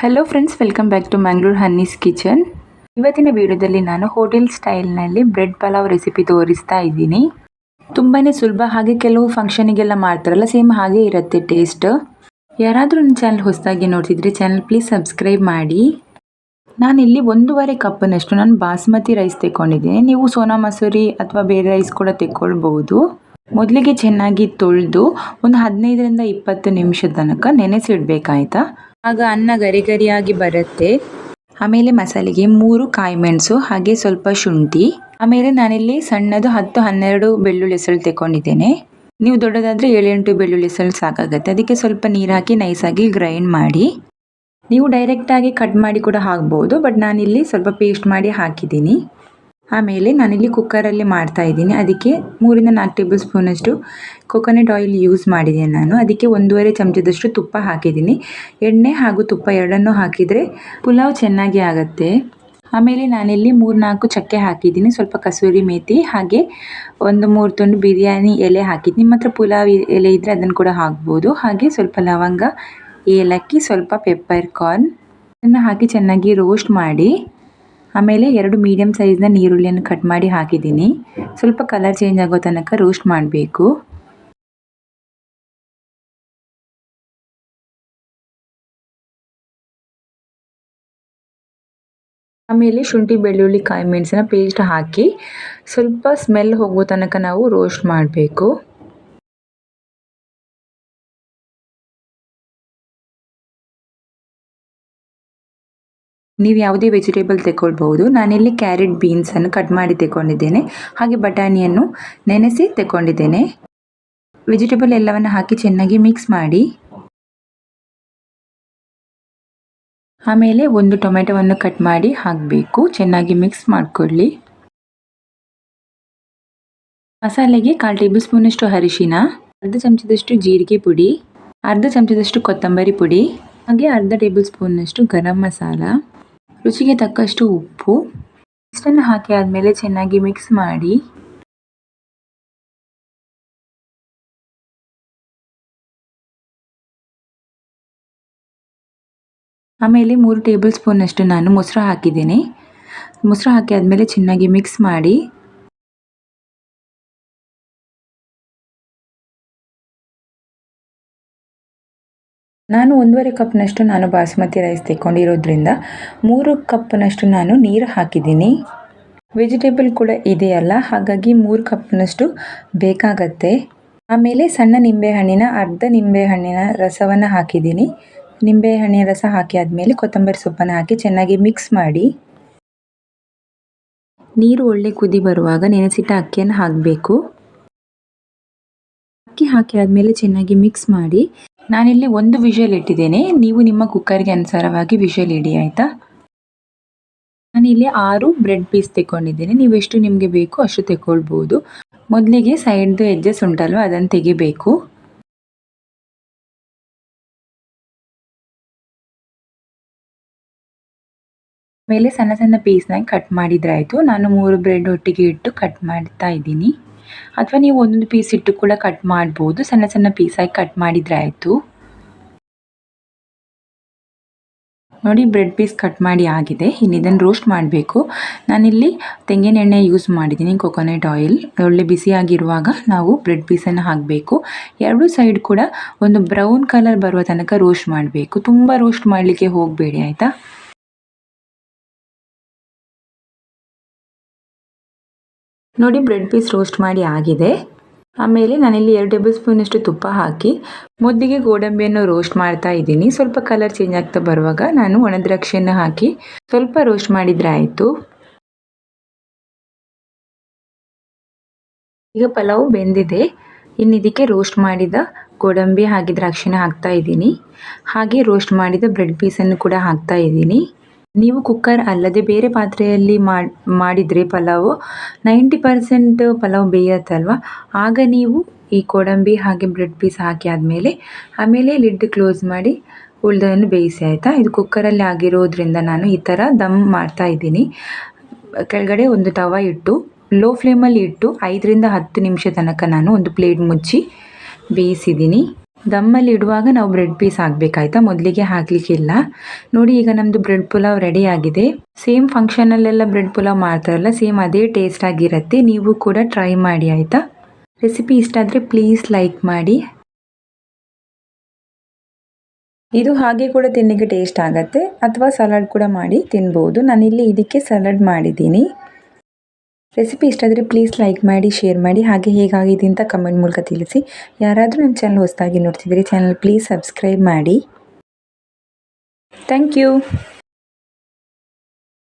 Hello friends welcome back to Mangalore ಹನ್ನೀಸ್ kitchen ಇವತ್ತಿನ ವಿಡಿಯೋದಲ್ಲಿ ನಾನು ಹೋಟೆಲ್ ಸ್ಟೈಲ್ನಲ್ಲಿ ಬ್ರೆಡ್ ಪಲಾವ್ ರೆಸಿಪಿ ತೋರಿಸ್ತಾ ಇದ್ದೀನಿ. ತುಂಬಾ ಸುಲಭ, ಹಾಗೆ ಕೆಲವು ಫಂಕ್ಷನಿಗೆಲ್ಲ ಮಾಡ್ತಾರಲ್ಲ ಸೇಮ್ ಹಾಗೆ ಇರುತ್ತೆ ಟೇಸ್ಟ್ ಯಾರಾದರೂ ನನ್ನ ಚಾನಲ್ ಹೊಸದಾಗಿ ನೋಡ್ತಿದ್ರೆ ಚಾನಲ್ ಪ್ಲೀಸ್ ಸಬ್ಸ್ಕ್ರೈಬ್ ಮಾಡಿ. ನಾನಿಲ್ಲಿ ಒಂದೂವರೆ ಕಪ್ನಷ್ಟು ನಾನು ಬಾಸ್ಮತಿ ರೈಸ್ ತೆಕ್ಕೊಂಡಿದ್ದೀನಿ. ನೀವು ಸೋನಾ ಮಸೂರಿ ಅಥವಾ ಬೇರೆ ರೈಸ್ ಕೂಡ ತೆಕ್ಕೊಳ್ಬಹುದು. ಮೊದಲಿಗೆ ಚೆನ್ನಾಗಿ ತೊಳೆದು ಒಂದು ಹದಿನೈದರಿಂದ ಇಪ್ಪತ್ತು ನಿಮಿಷದ ತನಕ ನೆನೆಸಿಡ್ಬೇಕಾಯ್ತಾ? ಆಗ ಅನ್ನ ಗರಿ ಗರಿಯಾಗಿ ಬರುತ್ತೆ. ಆಮೇಲೆ ಮಸಾಲೆಗೆ ಮೂರು ಕಾಯಿ ಮೆಣಸು, ಹಾಗೆ ಸ್ವಲ್ಪ ಶುಂಠಿ. ಆಮೇಲೆ ನಾನಿಲ್ಲಿ ಸಣ್ಣದು ಹತ್ತು ಹನ್ನೆರಡು ಬೆಳ್ಳುಳ್ಳಿ ಹೆಸರು ತೆಕೊಂಡಿದ್ದೇನೆ ನೀವು ದೊಡ್ಡದಾದರೆ ಏಳೆಂಟು ಬೆಳ್ಳುಳ್ಳಿ ಹೆಸರು ಸಾಕಾಗುತ್ತೆ. ಅದಕ್ಕೆ ಸ್ವಲ್ಪ ನೀರು ಹಾಕಿ ನೈಸಾಗಿ ಗ್ರೈಂಡ್ ಮಾಡಿ. ನೀವು ಡೈರೆಕ್ಟಾಗಿ ಕಟ್ ಮಾಡಿ ಕೂಡ ಹಾಕ್ಬೋದು ಬಟ್ ನಾನಿಲ್ಲಿ ಸ್ವಲ್ಪ ಪೇಸ್ಟ್ ಮಾಡಿ ಹಾಕಿದ್ದೀನಿ. ಆಮೇಲೆ ನಾನಿಲ್ಲಿ ಕುಕ್ಕರಲ್ಲಿ ಮಾಡ್ತಾ ಇದ್ದೀನಿ. ಅದಕ್ಕೆ ಮೂರಿಂದ ನಾಲ್ಕು ಟೇಬಲ್ ಸ್ಪೂನಷ್ಟು ಕೊಕೊನಟ್ ಆಯಿಲ್ ಯೂಸ್ ಮಾಡಿದ್ದೀನಿ ನಾನು. ಅದಕ್ಕೆ ಒಂದೂವರೆ ಚಮಚದಷ್ಟು ತುಪ್ಪ ಹಾಕಿದ್ದೀನಿ. ಎಣ್ಣೆ ಹಾಗೂ ತುಪ್ಪ ಎರಡನ್ನೂ ಹಾಕಿದರೆ ಪುಲಾವ್ ಚೆನ್ನಾಗಿ ಆಗುತ್ತೆ. ಆಮೇಲೆ ನಾನಿಲ್ಲಿ ಮೂರು ನಾಲ್ಕು ಚಕ್ಕೆ ಹಾಕಿದ್ದೀನಿ. ಸ್ವಲ್ಪ ಕಸೂರಿ ಮೇಥಿ ಹಾಗೆ ಒಂದು ಮೂರು ತುಂಡು ಬಿರಿಯಾನಿ ಎಲೆ ಹಾಕಿದ್ದೀನಿ. ನಿಮ್ಮ ಹತ್ರ ಪುಲಾವ್ ಎಲೆ ಇದ್ದರೆ ಅದನ್ನು ಕೂಡ ಹಾಕ್ಬೋದು. ಹಾಗೆ ಸ್ವಲ್ಪ ಲವಂಗ, ಏಲಕ್ಕಿ, ಸ್ವಲ್ಪ ಪೆಪ್ಪರ್ ಕಾರ್ನ್ ಅದನ್ನು ಹಾಕಿ ಚೆನ್ನಾಗಿ ರೋಸ್ಟ್ ಮಾಡಿ. ಆಮೇಲೆ ಎರಡು ಮೀಡಿಯಮ್ ಸೈಜ್ನ ನೀರುಳ್ಳಿಯನ್ನು ಕಟ್ ಮಾಡಿ ಹಾಕಿದ್ದೀನಿ. ಸ್ವಲ್ಪ ಕಲರ್ ಚೇಂಜ್ ಆಗೋ ತನಕ ರೋಸ್ಟ್ ಮಾಡಬೇಕು. ಆಮೇಲೆ ಶುಂಠಿ, ಬೆಳ್ಳುಳ್ಳಿ, ಕಾಯಿ ಮೆಣಸಿನ ಪೇಸ್ಟ್ ಹಾಕಿ ಸ್ವಲ್ಪ ಸ್ಮೆಲ್ ಹೋಗೋ ತನಕ ನಾವು ರೋಸ್ಟ್ ಮಾಡಬೇಕು. ನೀವು ಯಾವುದೇ ವೆಜಿಟೇಬಲ್ ತೆಗೊಳ್ಬಹುದು ನಾನಿಲ್ಲಿ ಕ್ಯಾರೆಟ್ ಬೀನ್ಸನ್ನು ಕಟ್ ಮಾಡಿ ತೆಗೊಂಡಿದ್ದೇನೆ ಹಾಗೆ ಬಟಾಣಿಯನ್ನು ನೆನೆಸಿ ತೆಗೊಂಡಿದ್ದೇನೆ ವೆಜಿಟೇಬಲ್ ಎಲ್ಲವನ್ನು ಹಾಕಿ ಚೆನ್ನಾಗಿ ಮಿಕ್ಸ್ ಮಾಡಿ. ಆಮೇಲೆ ಒಂದು ಟೊಮೆಟೊವನ್ನು ಕಟ್ ಮಾಡಿ ಹಾಕಬೇಕು. ಚೆನ್ನಾಗಿ ಮಿಕ್ಸ್ ಮಾಡಿಕೊಳ್ಳಿ. ಮಸಾಲೆಗೆ ಕಾಲು ಟೇಬಲ್ ಸ್ಪೂನಷ್ಟು ಅರಿಶಿನ, ಅರ್ಧ ಚಮಚದಷ್ಟು ಜೀರಿಗೆ ಪುಡಿ, ಅರ್ಧ ಚಮಚದಷ್ಟು ಕೊತ್ತಂಬರಿ ಪುಡಿ, ಹಾಗೆ ಅರ್ಧ ಟೇಬಲ್ ಸ್ಪೂನ್ನಷ್ಟು ಗರಂ ಮಸಾಲ. ರುಚಿಗೆ ತಕ್ಕಷ್ಟು ಉಪ್ಪು ಇಷ್ಟನ್ನು ಹಾಕಿ ಆದಮೇಲೆ ಚೆನ್ನಾಗಿ ಮಿಕ್ಸ್ ಮಾಡಿ. ಆಮೇಲೆ ಮೂರು ಟೇಬಲ್ ಸ್ಪೂನಷ್ಟು ನಾನು ಮೊಸರು ಹಾಕಿದ್ದೀನಿ. ಮೊಸರು ಹಾಕಿ ಆದಮೇಲೆ ಚೆನ್ನಾಗಿ ಮಿಕ್ಸ್ ಮಾಡಿ. ನಾನು ಒಂದೂವರೆ ಕಪ್ನಷ್ಟು ನಾನು ಬಾಸುಮತಿ ರೈಸ್ ತೆಕ್ಕೊಂಡಿರೋದ್ರಿಂದ ಮೂರು ಕಪ್ನಷ್ಟು ನಾನು ನೀರು ಹಾಕಿದ್ದೀನಿ. ವೆಜಿಟೇಬಲ್ ಕೂಡ ಇದೆಯಲ್ಲ ಹಾಗಾಗಿ ಮೂರು ಕಪ್ನಷ್ಟು ಬೇಕಾಗತ್ತೆ. ಆಮೇಲೆ ಸಣ್ಣ ನಿಂಬೆಹಣ್ಣಿನ ಅರ್ಧ ನಿಂಬೆಹಣ್ಣಿನ ರಸವನ್ನು ಹಾಕಿದ್ದೀನಿ. ನಿಂಬೆಹಣ್ಣಿನ ರಸ ಹಾಕಿ ಆದಮೇಲೆ ಕೊತ್ತಂಬರಿ ಸೊಪ್ಪನ್ನು ಹಾಕಿ ಚೆನ್ನಾಗಿ ಮಿಕ್ಸ್ ಮಾಡಿ. ನೀರು ಒಳ್ಳೆ ಕುದಿ ಬರುವಾಗ ನೆನೆಸಿಟ್ಟ ಅಕ್ಕಿಯನ್ನು ಹಾಕಬೇಕು. ಅಕ್ಕಿ ಹಾಕಿ ಆದಮೇಲೆ ಚೆನ್ನಾಗಿ ಮಿಕ್ಸ್ ಮಾಡಿ ನಾನಿಲ್ಲಿ ಒಂದು ವಿಷಲ್ ಇಟ್ಟಿದ್ದೇನೆ. ನೀವು ನಿಮ್ಮ ಕುಕ್ಕರ್ಗೆ ಅನುಸಾರವಾಗಿ ವಿಷಲ್ ಇಡಿ, ಆಯಿತಾ? ನಾನಿಲ್ಲಿ ಆರು ಬ್ರೆಡ್ ಪೀಸ್ ತೆಕ್ಕೊಂಡಿದ್ದೇನೆ. ನೀವು ಎಷ್ಟು ನಿಮಗೆ ಬೇಕು ಅಷ್ಟು ತೆಕ್ಕೊಳ್ಬೋದು. ಮೊದಲಿಗೆ ಸೈಡ್ದು ಎಜ್ಜಸ್ ಉಂಟಲ್ವ ಅದನ್ನು ತೆಗಿಬೇಕು. ಮೇಲೆ ಸಣ್ಣ ಸಣ್ಣ ಪೀಸ್ನಾಗಿ ಕಟ್ ಮಾಡಿದ್ರಾಯಿತು ನಾನು ಮೂರು ಬ್ರೆಡ್ ಒಟ್ಟಿಗೆ ಇಟ್ಟು ಕಟ್ ಮಾಡ್ತಾ ಇದ್ದೀನಿ. ಅಥವಾ ನೀವು ಒಂದೊಂದು ಪೀಸ್ ಇಟ್ಟು ಕೂಡ ಕಟ್ ಮಾಡ್ಬೋದು. ಸಣ್ಣ ಸಣ್ಣ ಪೀಸಾಗಿ ಕಟ್ ಮಾಡಿದರೆ ಆಯಿತು. ನೋಡಿ ಬ್ರೆಡ್ ಪೀಸ್ ಕಟ್ ಮಾಡಿ ಆಗಿದೆ. ಇನ್ನು ಇದನ್ನು ರೋಸ್ಟ್ ಮಾಡಬೇಕು. ನಾನಿಲ್ಲಿ ತೆಂಗಿನ ಎಣ್ಣೆ ಯೂಸ್ ಮಾಡಿದ್ದೀನಿ ಕೊಕೊನಟ್ ಆಯಿಲ್ ಒಳ್ಳೆ ಬಿಸಿಯಾಗಿರುವಾಗ ನಾವು ಬ್ರೆಡ್ ಪೀಸನ್ನು ಹಾಕಬೇಕು. ಎರಡು ಸೈಡ್ ಕೂಡ ಒಂದು ಬ್ರೌನ್ ಕಲರ್ ಬರುವ ತನಕ ರೋಸ್ಟ್ ಮಾಡಬೇಕು. ತುಂಬ ರೋಸ್ಟ್ ಮಾಡಲಿಕ್ಕೆ ಹೋಗಬೇಡಿ, ಆಯಿತಾ? ನೋಡಿ ಬ್ರೆಡ್ ಪೀಸ್ ರೋಸ್ಟ್ ಮಾಡಿ ಆಗಿದೆ. ಆಮೇಲೆ ನಾನಿಲ್ಲಿ ಎರಡು ಟೇಬಲ್ ಸ್ಪೂನಷ್ಟು ತುಪ್ಪ ಹಾಕಿ ಮುದ್ದಿಗೆ ಗೋಡಂಬಿಯನ್ನು ರೋಸ್ಟ್ ಮಾಡ್ತಾ ಇದ್ದೀನಿ. ಸ್ವಲ್ಪ ಕಲರ್ ಚೇಂಜ್ ಆಗ್ತಾ ಬರುವಾಗ ನಾನು ಒಣದ್ರಾಕ್ಷಿಯನ್ನು ಹಾಕಿ ಸ್ವಲ್ಪ ರೋಸ್ಟ್ ಮಾಡಿದರೆ ಆಯಿತು. ಈಗ ಪಲಾವ್ ಬೆಂದಿದೆ. ಇನ್ನು ಇದಕ್ಕೆ ರೋಸ್ಟ್ ಮಾಡಿದ ಗೋಡಂಬಿ ಹಾಗೆ ದ್ರಾಕ್ಷಿನ ಹಾಕ್ತಾ ಇದ್ದೀನಿ. ಹಾಗೆ ರೋಸ್ಟ್ ಮಾಡಿದ ಬ್ರೆಡ್ ಪೀಸನ್ನು ಕೂಡ ಹಾಕ್ತಾ ಇದ್ದೀನಿ. ನೀವು ಕುಕ್ಕರ್ ಅಲ್ಲದೆ ಬೇರೆ ಪಾತ್ರೆಯಲ್ಲಿ ಮಾಡಿದರೆ ಪಲಾವು ನೈಂಟಿ ಪರ್ಸೆಂಟ್ ಪಲಾವ್ ಬೇಯುತ್ತಲ್ವ? ಆಗ ನೀವು ಈ ಕೋಡಂಬಿ ಹಾಗೆ ಬ್ರೆಡ್ ಪೀಸ್ ಹಾಕಿ ಆದಮೇಲೆ, ಆಮೇಲೆ ಲಿಡ್ ಕ್ಲೋಸ್ ಮಾಡಿ ಉಳಿದನ್ನು ಬೇಯಿಸಿ, ಆಯಿತಾ? ಇದು ಕುಕ್ಕರಲ್ಲಿ ಆಗಿರೋದ್ರಿಂದ ನಾನು ಈ ಥರ ದಮ್ ಮಾಡ್ತಾ ಇದ್ದೀನಿ. ಕೆಳಗಡೆ ಒಂದು ತವ ಇಟ್ಟು, ಲೋ ಫ್ಲೇಮಲ್ಲಿ ಇಟ್ಟು ಐದರಿಂದ ಹತ್ತು ನಿಮಿಷ ತನಕ ನಾನು ಒಂದು ಪ್ಲೇಟ್ ಮುಚ್ಚಿ ಬೇಯಿಸಿದ್ದೀನಿ. ದಮ್ಮಲ್ಲಿ ಇಡುವಾಗ ನಾವು ಬ್ರೆಡ್ ಪೀಸ್ ಹಾಕಬೇಕಾಯ್ತಾ? ಮೊದಲಿಗೆ ಹಾಕ್ಲಿಕ್ಕಿಲ್ಲ. ನೋಡಿ, ಈಗ ನಮ್ಮದು ಬ್ರೆಡ್ ಪುಲಾವ್ ರೆಡಿ ಆಗಿದೆ. ಸೇಮ್ ಫಂಕ್ಷನಲ್ಲೆಲ್ಲ ಬ್ರೆಡ್ ಪುಲಾವ್ ಮಾಡ್ತಾರಲ್ಲ ಸೇಮ್ ಅದೇ ಟೇಸ್ಟ್ ಆಗಿರುತ್ತೆ. ನೀವು ಕೂಡ ಟ್ರೈ ಮಾಡಿ, ಆಯಿತಾ? ರೆಸಿಪಿ ಇಷ್ಟ ಆದರೆ ಪ್ಲೀಸ್ ಲೈಕ್ ಮಾಡಿ. ಇದು ಹಾಗೆ ಕೂಡ ತಿನ್ನಲಿಕ್ಕೆ ಟೇಸ್ಟ್ ಆಗುತ್ತೆ. ಅಥವಾ ಸಲಾಡ್ ಕೂಡ ಮಾಡಿ ತಿನ್ಬೋದು. ನಾನಿಲ್ಲಿ ಇದಕ್ಕೆ ಸಲಾಡ್ ಮಾಡಿದ್ದೀನಿ. ರೆಸಿಪಿ ಇಷ್ಟ ಆದರೆ ಪ್ಲೀಸ್ ಲೈಕ್ ಮಾಡಿ ಶೇರ್ ಮಾಡಿ, ಹಾಗೆ ಹೇಗಾಗಿದೆ ಅಂತ ಕಮೆಂಟ್ ಮೂಲಕ ತಿಳಿಸಿ. ಯಾರಾದರೂ ನನ್ನ ಚಾನಲ್ ಹೊಸದಾಗಿ ನೋಡ್ತಿದ್ದೀರಿ ಚಾನಲ್ ಪ್ಲೀಸ್ ಸಬ್ಸ್ಕ್ರೈಬ್ ಮಾಡಿ. Thank you